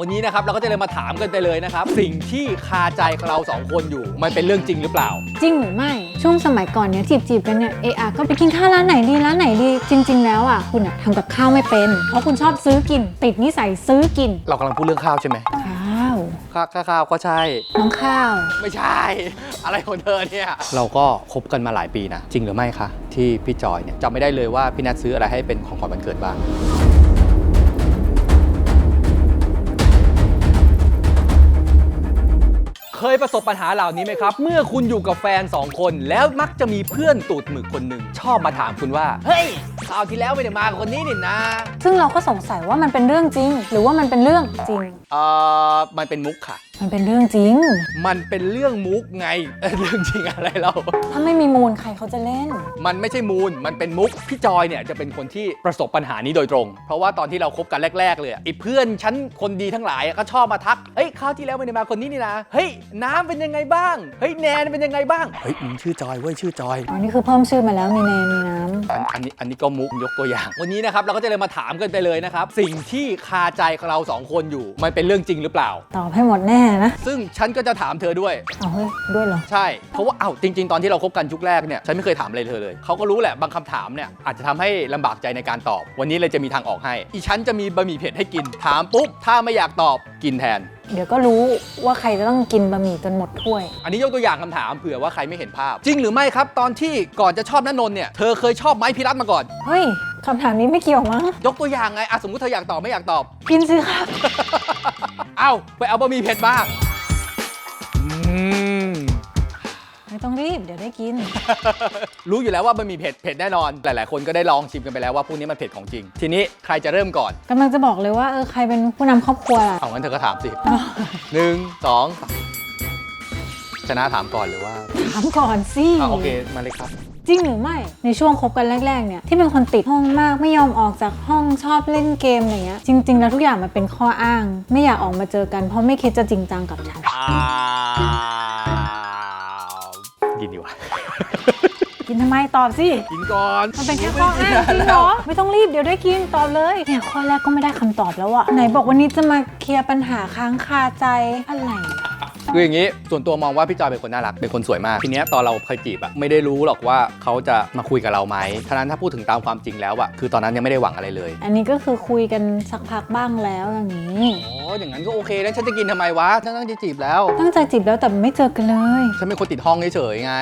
วันนี้นะครับเราก็จะเลยมาถามกันไปเลยนะครับ สิ่งที่คาใจเราสองคนอยู่ มันเป็นเรื่องจริงหรือเปล่า จริงหรือไม่ ช่วงสมัยก่อนเนี้ยจีบจีบๆกันเนี่ยเอะอะก็ไปกินข้าวร้านไหนดีร้านไหนดี จริง ๆ แล้วอะคุณอะทำกับข้าวไม่เป็น เพราะคุณชอบซื้อกิน ติดนิสัยซื้อกินเรากำลังพูดเรื่องข้าวใช่ไหมข้าวข้าวข้าวก็ใช่ น้องข้าว ไม่ใช่ อะไรของเธอเนี่ย เราก็คบกันมาหลายปีนะ จริงหรือไม่คะ ที่พี่จอยเนี่ยจำไม่ได้เลยว่าพี่นัทซื้ออะไรให้เป็นของขวัญวันเกิดบ้าง เคยประสบปัญหาเหล่านี้ไหมครับ เมื่อคุณอยู่กับแฟน 2 คน แล้วมักจะมีเพื่อนตูดหมึกคนหนึ่งชอบมาถามคุณว่า เฮ้ยคราวที่แล้วไปเนี่ยมากับคนนี้นี่นะซึ่งเราก็สงสัยว่ามันเป็นเรื่องจริง หรือว่ามันเป็นเรื่องจริง เอ่อมันเป็นมุกค่ะ มันเป็นเรื่องจริง มันเป็นเรื่องมุกไงเอ้ยเรื่องจริงอะไรเรา ถ้าไม่มีมูลใครเขาจะเล่น มันไม่ใช่มูล มันเป็นมุก พี่จอยเนี่ยจะเป็นคนที่ประสบปัญหานี้โดยตรง เพราะว่าตอนที่เราคบกันแรก ๆ เลยอะไอ้เพื่อนฉันคนดีทั้งหลายอะก็ชอบมาทัก เฮ้ยคราวที่แล้วไม่ได้มาคนนี้นี่นะ เฮ้ยน้ำเป็นยังไงบ้าง เฮ้ยแนนเป็นยังไงบ้าง เฮ้ยมึงชื่อจอยเว้ยชื่อจอย อ๋อ นี่คือเพิ่มชื่อมาแล้วมีแนนมีน้ำอันอันนี้อันนี้ก็มุกยกตัวอย่าง วันนี้นะครับเราก็จะเลยมาถามกันไปเลยนะครับ สิ่งที่คาใจของเราสองคนอยู่ มันเป็นเรื่องจริงหรือเปล่าตอบให้หมดแน่นะซึ่งฉันก็จะถามเธอด้วย เอาเฮ้ยด้วยเหรอ ใช่ เพราะว่าเอ้าจริง ๆ ตอนที่เราคบกันยุคแรกเนี่ยฉันไม่เคยถามอะไรเธอเลย เขาก็รู้แหละบางคำถามเนี่ยอาจจะทำให้ลำบากใจในการตอบ วันนี้เลยจะมีทางออกให้ อีฉันจะมีบะหมี่เผ็ดให้กิน ถามปุ๊บ ถ้าไม่อยากตอบกินแทน เดี๋ยวก็รู้ว่าใครจะต้องกินบะหมี่จนหมดถ้วย อันนี้ยกตัวอย่างคำถามเผื่อว่าใครไม่เห็นภาพ จริงหรือไม่ครับ ตอนที่ก่อนจะชอบนันนนท์เนี่ยเธอเคยชอบไม้พิรัตมาก่อน เฮ้ยคำถามนี้ไม่เกี่ยวมั้ง ยกตัวอย่างไงอะสมมติเธออยากตอบไม่อยากตอบ กินสิครับ เอ้าไปเอาบะหมี่เผ็ดมาอืมไม่ต้องรีบเดี๋ยวได้กิน รู้อยู่แล้วว่าบะหมี่เผ็ดเผ็ดแน่นอน หลาย ๆ คนก็ได้ลองชิมกันไปแล้วว่าพวกนี้มันเผ็ดของจริง ทีนี้ใครจะเริ่มก่อน กำลังจะบอกเลยว่าเออใครเป็นผู้นำครอบครัวล่ะ เอางั้นเธอก็ถามสิหนึ่งสองสามชนะถามก่อนหรือว่า ถามก่อนสิ อะโอเค มาเลยครับ จริงหรือไม่ในช่วงคบกันแรกๆเนี่ยที่เป็นคนติดห้องมากไม่ยอมออกจากห้องชอบเล่นเกมอะไรเงี้ยจริง ๆ แล้วทุกอย่างมันเป็นข้ออ้าง ไม่อยากออกมาเจอกันเพราะไม่คิดจะจริงจังกับฉันอ้าวกินดีกว่ากินทำไมตอบสิกินก่อนมันเป็นแค่ข้ออ้างจริงเหรอไม่ต้องรีบเดี๋ยวได้กินตอบเลยเนี่ยข้อแรกก็ไม่ได้คำตอบแล้วอะไหนบอกวันนี้จะมาเคลียร์ปัญหาค้างคาใจอะไรอะ คืออย่างนี้ส่วนตัวมองว่าพี่จอยเป็นคนน่ารักเป็นคนสวยมากทีเนี้ยตอนเราเคยจีบอะไม่ได้รู้หรอกว่าเขาจะมาคุยกับเราไหมฉะนั้นถ้าพูดถึงตามความจริงแล้วอะคือตอนนั้นยังไม่ได้หวังอะไรเลยอันนี้ก็คือคุยกันสักพักบ้างแล้วอย่างนี้ อ๋ออย่างนั้นก็โอเคแล้วฉันจะกินทำไมวะฉันตั้งใจจีบแล้ว ตั้งใจจีบแล้วแต่ไม่เจอกันเลย ฉันเป็นคนติดห้องเฉยๆไง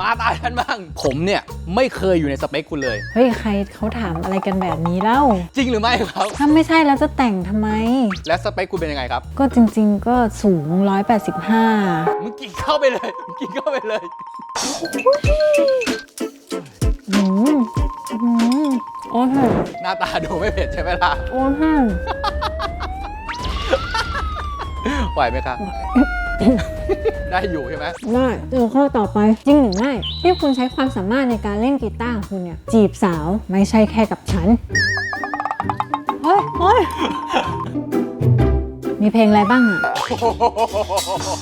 มาตายฉันบ้าง ผมเนี่ยไม่เคยอยู่ในสเปคคุณเลย เฮ้ยใครเขาถามอะไรกันแบบนี้เล่า จริงหรือไม่ครับ ถ้าไม่ใช่แล้วจะแต่งทำไม และสเปคคุณเป็นยังไงครับ ก็จริง ๆ ก็สูง185มึงกินเข้าไปเลยมึงกินเข้าไปเลยอืมอืมโอ้โหหน้าตาดูไม่เผ็ดใช่ไหมล่ะโอ้โหไหวไหมครับ ได้อยู่ใช่ไหมได้เจอข้อต่อไปจริงหรือไม่ที่คุณใช้ความสามารถในการเล่นกีตาร์ของคุณเนี่ย จีบสาวไม่ใช่แค่กับฉัน เฮ้ยเฮ้ย มีเพลงอะไรบ้างอะ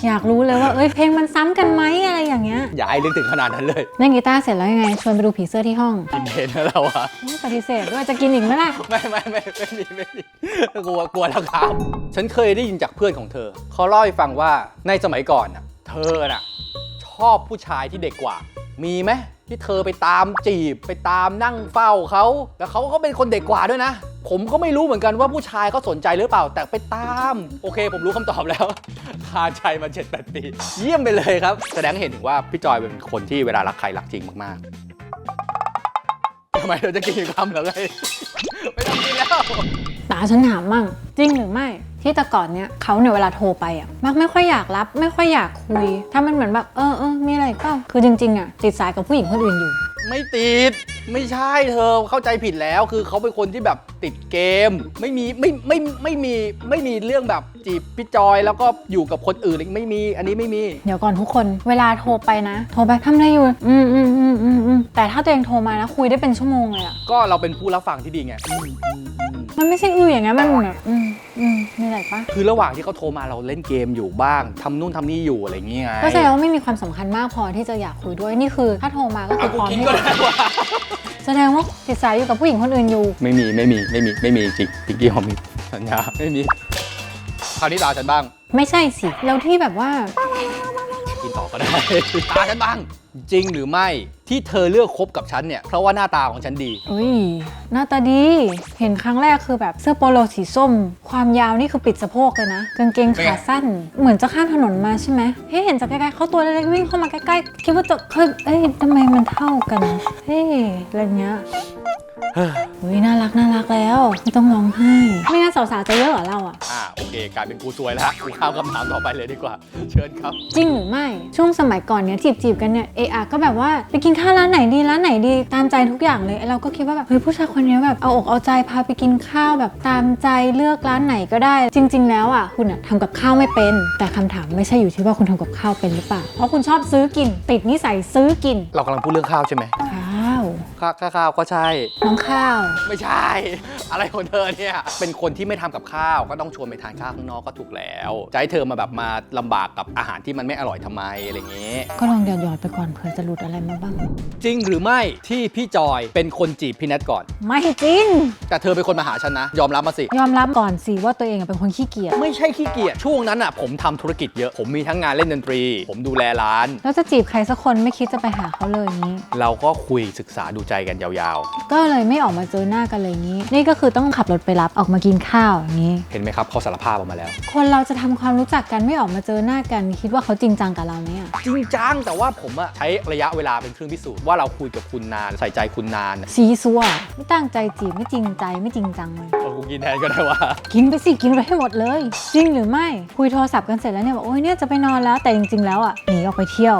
อยากรู้เลยว่าเอ้ยเพลงมันซ้ำกันไหมอะไรอย่างเงี้ยอย่าให้นึกถึงขนาดนั้นเลยเล่นกีตาร์เสร็จแล้วยังไงชวนไปดูผีเสื้อที่ห้องกินเห็นแล้วเราอะไม่ปฏิเสธด้วยจะกินอีกไหมล่ะไม่ไม่ไม่ไม่มีไม่มีกลัวกลัวแล้วครับ ฉันเคยได้ยินจากเพื่อนของเธอเขาเล่าให้ฟังว่าในสมัยก่อนน่ะเธอน่ะชอบผู้ชายที่เด็กกว่า มีไหม ที่เธอไปตามจีบไปตามนั่งเฝ้าเขาแล้วเขาก็เป็นคนเด็กกว่าด้วยนะ ผมก็ไม่รู้เหมือนกันว่าผู้ชายเขาสนใจหรือเปล่า แต่ไปตาม โอเค ผมรู้คำตอบแล้วคาใจมาเจ็ดแปดปี เยี่ยมไปเลยครับ แสดงเห็นถึงว่าพี่จอยเป็นคนที่เวลารักใครรักจริงมากๆทำไมเราจะกินคำเหรอไงไม่ต้องกินแล้วตาฉันถามมั่งจริงหรือไม่ ที่แต่ก่อนเนี้ยเขาเนี่ยเวลาโทรไปอะมักไม่ค่อยอยากรับ ไม่ค่อยอยากคุย ถ้ามันเหมือนแบบเออเออมีอะไรก็คือจริงๆอะติดสายกับผู้หญิงคนอื่นอยู่ ไม่ติด ไม่ใช่เธอเข้าใจผิดแล้วคือเขาเป็นคนที่แบบติดเกม ไม่มีไม่ไม่ไม่มีไม่มีเรื่องแบบจีบพี่จอยแล้วก็อยู่กับคนอื่นไม่มี อันนี้ไม่มี เดี๋ยวก่อนทุกคน เวลาโทรไปนะ โทรไปทำอะไรอยู่ อืมอืมอืมอืมอืมแต่ถ้าตัวเองโทรมานะคุยได้เป็นชั่วโมงเลยอะก็เราเป็นผู้รับฟังที่ดีไงอืมอืมอืมมันไม่ใช่อืออย่างนั้นมันแบบอืม อืมมีอะไรปะคือระหว่างที่เขาโทรมาเราเล่นเกมอยู่บ้างทำนู่นทำนี่อยู่อะไรอย่างเงี้ยไงก็แสดงว่าไม่มีความสำคัญมากพอที่จะอยากคุยด้วยนี่คือ ถ้าโทรมาก็คืเอาอกูพร้อมกินที่ก็ได้วะแสดงว่าติดสายอยู่กับผู้หญิงคนอื่นอยู่ ไม่มีไม่มีไม่มีไม่มีจริงจริงกี้ผมมีสัญญาไม่มีคราวนี้ตาฉันบ้าง ไม่ใช่สิ แล้วที่แบบว่า กินต่อก็ได้ ตาฉันบ้าง จริงหรือไม่ที่เธอเลือกคบกับฉันเนี่ย เพราะว่าหน้าตาของฉันดี อุ้ยหน้าตาดี เห็นครั้งแรกคือแบบเสื้อโปโลสีส้ม ความยาวนี่คือปิดสะโพกเลยนะกางเกงเป็นไงขาสั้น เหมือนจะข้ามถนนมาใช่ไหมเฮ้ยเห็นจากไกลๆเขาตัวเล็กๆวิ่งเข้ามาใกล้ๆคิดว่าจะเฮ้ยเอ้ยทำไมมันเท่ากันเฮ้ยอะไรเงี้ย อุ้ยน่ารักน่ารักแล้ว ไม่ต้องร้องไห้ ไม่งั้นสาวๆจะเยอะเหรอเราอะอ่าโอเคกลายเป็นกูซวยแล้วกูข้ามคำถามต่อไปเลยดีกว่า เชิญครับ จริงหรือไม่ช่วงสมัยก่อนเนี้ยจีบจีบๆกันเนี่ยเออะก็แบบว่าไปกินข้าวร้านไหนดีร้านไหนดีตามใจทุกอย่างเลยไอ้เราก็คิดว่าแบบเฮ้ยผู้ชายคนนี้แบบเอาอกเอาใจพาไปกินข้าวแบบตามใจเลือกร้านไหนก็ได้ จริง ๆ แล้วอะคุณอะทำกับข้าวไม่เป็น แต่คำถามไม่ใช่อยู่ที่ว่าคุณทำกับข้าวเป็นหรือเปล่าเพราะคุณชอบซื้อกิน ติดนิสัยซื้อกินเรากำลังพูดเรื่องข้าวใช่ไหมข้าว ข้าวข้าวก็ใช่น้องข้าว ไม่ใช่ อะไรของเธอเนี่ย เป็นคนที่ไม่ทำกับข้าว ก็ต้องชวนไปทานข้าวข้างนอกก็ถูกแล้วจะให้เธอมาแบบมาลำบากกับอาหารที่มันไม่อร่อยทำไมอะไรเงี้ยก็ลองหยอดๆไปก่อนเผื่อจะหลุดอะไรมาบ้าง จริงหรือไม่ที่พี่จอยเป็นคนจีบพี่แนทก่อน ไม่จริง แต่เธอเป็นคนมาหาฉันนะ ยอมรับมาสิ ยอมรับก่อนสิว่าตัวเองอะเป็นคนขี้เกียจ ไม่ใช่ขี้เกียจช่วงนั้นอะผมทำธุรกิจเยอะ ผมมีทั้งงานเล่นดนตรี ผมดูแลร้าน แล้วจะจีบใครสักคนไม่คิดจะไปหาเขาเลยอย่างนี้ เราก็คุยศึกษาดูใจกันยาวก็เลยไม่ออกมาเจอหน้ากันเลยนี้ นี่ก็คือต้องขับรถไปรับออกมากินข้าวอย่างนี้ ๆ เห็นไหมครับเขาสารภาพออกมาแล้ว คนเราจะทำความรู้จักกันไม่ออกมาเจอหน้ากัน คิดว่าเขาจริงจังกับเราเนี่ยจริงจังแต่ว่าผมอะใช้ระยะเวลาเป็นเครื่องพิสูจน์ว่าเราคุยกับคุณนานใส่ใจคุณนานซีซัวไม่ตั้งใจจีบไม่จริงใจไม่จริงจังเลย เอากูกินแทนก็ได้ว่า กินไปสิกินไปให้หมดเลย จริงหรือไม่ คุยโทรศัพท์กันเสร็จแล้วเนี่ยบอกโอ้ยเนี่ยจะไปนอนแล้วแต่จริง ๆ แล้วอะหนีออกไปเที่ยว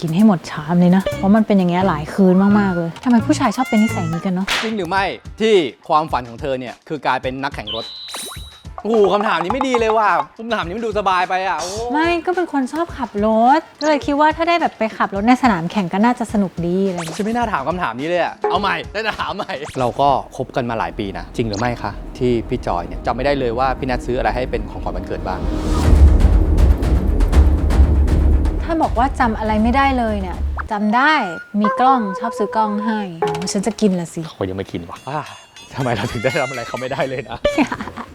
กินให้หมดชามเลยนะ เพราะมันเป็นอย่างเงี้ยหลายคืนมาก ๆ เลยทำไมผู้ชายชอบเป็นนิสัยนี้กันเนาะ จริงหรือไม่ที่ความฝันของเธอเนี่ยคือการเป็นนักแข่งรถโอ้โหคำถามนี้ไม่ดีเลยว่ะคำถามนี้มันดูสบายไปอะโอ้ไม่ก็เป็นคนชอบขับรถก็เลยคิดว่าถ้าได้แบบไปขับรถในสนามแข่งก็น่าจะสนุกดีอะไรอย่างเงี้ยฉันไม่น่าถามคำถามนี้เลยอะเอาใหม่ได้จะถามใหม่ เราก็คบกันมาหลายปีนะ จริงหรือไม่คะที่พี่จอยเนี่ยจำไม่ได้เลยว่าพี่แนทซื้ออะไรให้เป็นของขวัญวันเกิดบ้างถ้า บอกว่าจำอะไรไม่ได้เลยเนี่ยจำได้มีกล้องชอบซื้อกล้องให้อ๋อฉันจะกินละสิ เขายังไม่กินวะว้าทำไมเราถึงได้ทำอะไรเขาไม่ได้เลยนะ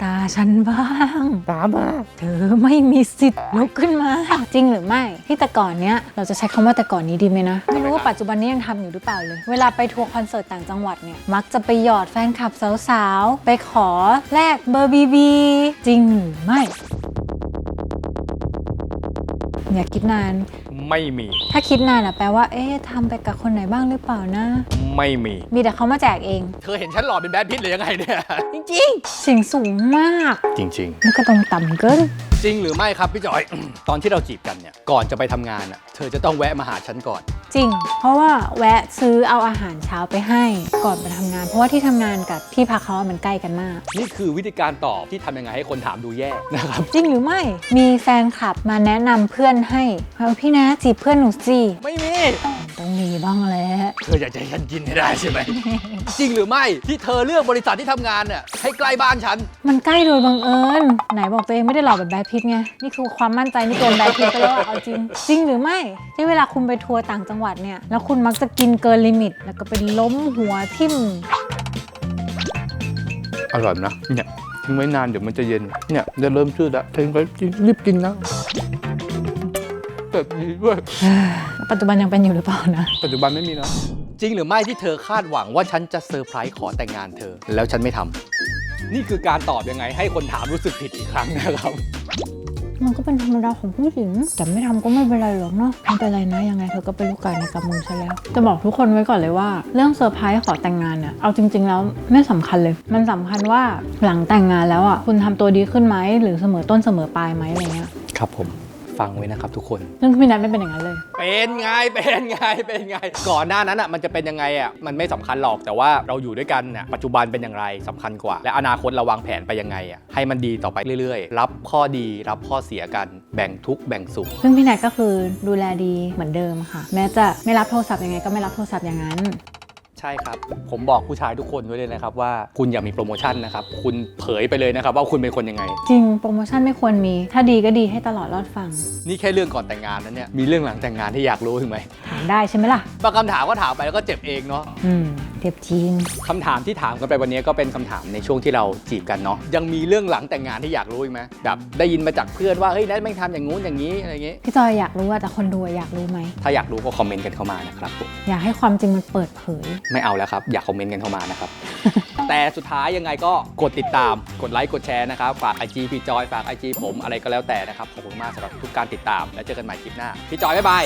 ตาฉันบ้าง ตามมาเธอไม่มีสิทธิ์ลุกขึ้นมา จริงหรือไม่ ที่แต่ก่อนเนี้ยเราจะใช้คำว่าแต่ก่อนนี้ดีไหมนะ ไม่รู้ว่าปัจจุบันนี้ยังทำอยู่หรือเปล่าเลย เวลาไปทัวร์คอนเสิร์ตต่างจังหวัดเนี่ย มักจะไปหยอดแฟนคลับสาวๆ ไปขอแลกเบอร์บีบีจริงหรือไม่ อย่าคิดนาน ไม่มี ถ้าคิดนานอะแปลว่า เอ๊ะทำไปกับคนไหนบ้างหรือเปล่านะ ไม่มี มีแต่เขามาแจกเอง เธอเห็นฉันหล่อเป็นแบดพิทหรือยังไงเนี่ย จริง ๆ เสียงสูงมาก จริงๆนี่ก็ต้องต่ำเกิน จริงหรือไม่ครับพี่จอย ตอนที่เราจีบกันเนี่ยก่อนจะไปทำงานอะเธอจะต้องแวะมาหาฉันก่อน จริง เพราะว่าแวะซื้อเอาอาหารเช้าไปให้ก่อนไปทำงาน เพราะว่าที่ทำงานกับที่พักเขาอะมันใกล้กันมาก นี่คือวิธีการตอบที่ทำยังไงให้คนถามดูแย่นะครับ จริงหรือไม่ มีแฟนคลับมาแนะนำเพื่อนให้เอาพี่นะจีบเพื่อนหนูสิไม่มีต้อง มีบ้างแหละเธออยากจะให้ฉันกินให้ได้ใช่ไหม จริงหรือไม่ที่เธอเลือกบริษัทที่ทำงานเนี่ยให้ใกล้บ้านฉัน มันใกล้โดยบังเอิญ ไหนบอกตัวเองไม่ได้หล่อแบบแบดพิทไง นี่คือความมั่นใจนี่เกินแบดพิทไปแล้วอะเอาจริง จริงหรือไม่ที่เวลาคุณไปทัวร์ต่างจังหวัดเนี่ย แล้วคุณมักจะกินเกินลิมิต แล้วก็ไปล้มหัวทิ่ม อร่อยนะ เนี่ยทิ้งไว้นานเดี๋ยวมันจะเย็น เนี่ยจะเริ่มชืดแล้วทิ้งไว้รีบกินนะ แบบนี้ด้วย ปัจจุบันยังเป็นอยู่หรือเปล่านะ ปัจจุบันไม่มีนะจริงหรือไม่ที่เธอคาดหวังว่าฉันจะเซอร์ไพรส์ขอแต่งงานเธอ แล้วฉันไม่ทำนี่คือการตอบยังไงให้คนถามรู้สึกผิดอีกครั้งนะครับ มันก็เป็นธรรมดาของผู้หญิง แต่ไม่ทำก็ไม่เป็นไรหรอกเนาะไม่เป็นไรนะยังไงเธอก็เป็นลูกไก่ในกำมือซะแล้ว จะบอกทุกคนไว้ก่อนเลยว่า เรื่องเซอร์ไพรส์ขอแต่งงานเนี่ยเอาจริง ๆ แล้วไม่สำคัญเลย มันสำคัญว่าหลังแต่งงานแล้วอะคุณทำตัวดีขึ้นไหมหรือเสมอต้นเสมอปลายไหมอะไรเงี้ย ครับผม ฟังไว้นะครับทุกคนเรื่องพี่นัทไม่เป็นอย่างนั้นเลย เป็นไง เป็นไง เป็นไง ก่อนหน้านั้นอะมันจะเป็นยังไงอะ มันไม่สำคัญหรอก แต่ว่าเราอยู่ด้วยกันเนี่ยปัจจุบันเป็นอย่างไรสำคัญกว่า และอนาคตเราวางแผนไปยังไงอะ ให้มันดีต่อไปเรื่อยๆ รับข้อดี รับข้อเสียกัน แบ่งทุกข์แบ่งสุข ซึ่งพี่นัทก็คือดูแลดีเหมือนเดิมค่ะ แม้จะไม่รับโทรศัพท์ยังไงก็ไม่รับโทรศัพท์อย่างนั้น ใช่ครับ ผมบอกผู้ชายทุกคนไว้เลยนะครับว่าคุณอย่ามีโปรโมชั่นนะครับ คุณเผยไปเลยนะครับว่าคุณเป็นคนยังไง จริงโปรโมชั่นไม่ควรมี ถ้าดีก็ดีให้ตลอดรอดฟัง นี่แค่เรื่องก่อนแต่งงานนั้นเนี่ยมีเรื่องหลังแต่งงานที่อยากรู้ถึงไหมถามได้ใช่ไหมล่ะ บางคำถามก็ถามไปแล้วก็เจ็บเองเนาะ อืม เจ็บจริงคำถามที่ถามกันไปวันนี้ก็เป็นคำถามในช่วงที่เราจีบกันเนาะยังมีเรื่องหลังแต่งงานที่อยากรู้อีกไหมแบบได้ยินมาจากเพื่อนว่าเฮ้ยนัทแม่งทำอย่างงู้นอย่างนี้อะไรอย่างงี้ พี่จอยอยากรู้ว่าแต่คนดูอะอยากรู้ไหม ถ้าอยากรู้ก็คอมเมนต์กันเข้ามานะครับผมอยากให้ความจริงมันเปิดเผย ไม่เอาแล้วครับ อยากคอมเมนต์กันเข้ามานะครับ แต่สุดท้ายยังไงก็กดติดตามกดไลค์กดแชร์นะครับฝาก IG พี่จอยฝาก IG ผมอะไรก็แล้วแต่นะครับขอบคุณมากสำหรับทุกการติดตาม แล้วเจอกันใหม่คลิปหน้าพี่จอยบ๊ายบาย